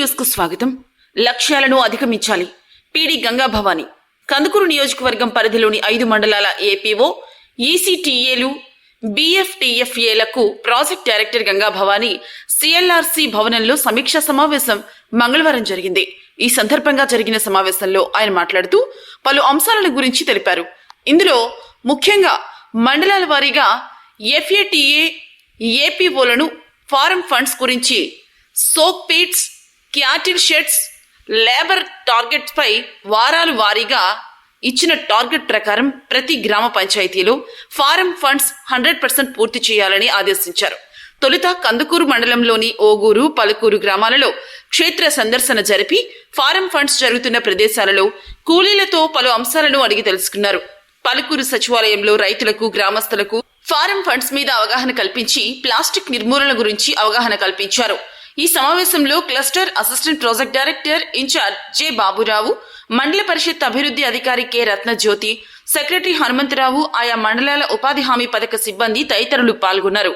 న్యూస్కు స్వాగతం. లక్ష్యాలను అధిగమించాలి. పీడి గంగాభవాని. కందుకూరు నియోజకవర్గం పరిధిలోని ఐదు మండలాల ఏపీఓ ఈసీటీఏలు బీఎఫ్టీఎఫ్ఏలకు ప్రాజెక్ట్ డైరెక్టర్ గంగాభవాని సిఎల్ఆర్సీ భవనంలో సమీక్షా సమావేశం మంగళవారం జరిగింది. ఈ సందర్భంగా జరిగిన సమావేశంలో ఆయన మాట్లాడుతూ పలు అంశాల గురించి తెలిపారు. ఇందులో ముఖ్యంగా మండలాల వారీగా ఎఫ్ఏటీఏ ఏపీఓలను ఫారం ఫండ్స్ గురించి soak pits cattle sheds labour టార్గెట్పై వారాలు వారీగా ఇచ్చిన టార్గెట్ ప్రకారం ప్రతి గ్రామ పంచాయతీలో ఫారం ఫండ్స్ హండ్రెడ్ పర్సెంట్ పూర్తి చేయాలని ఆదేశించారు. తొలుత కందుకూరు మండలంలోని ఓగూరు పలుకూరు గ్రామాలలో క్షేత్ర సందర్శన జరిపి ఫారం ఫండ్స్ జరుగుతున్న ప్రదేశాలలో కూలీలతో పలు అంశాలను అడిగి తెలుసుకున్నారు. పలుకూరు సచివాలయంలో రైతులకు గ్రామస్తులకు ఫారం ఫండ్స్ మీద అవగాహన కల్పించి ప్లాస్టిక్ నిర్మూలన గురించి అవగాహన కల్పించారు. ఈ సమావేశంలో cluster assistant project director in-charge J Baburao మండల పరిషత్ అభివృద్ధి అధికారి కె రత్నజ్యోతి సెక్రటరీ హనుమంతరావు ఆయా మండలాల ఉపాధి హామీ పథక సిబ్బంది తదితరులు పాల్గొన్నారు.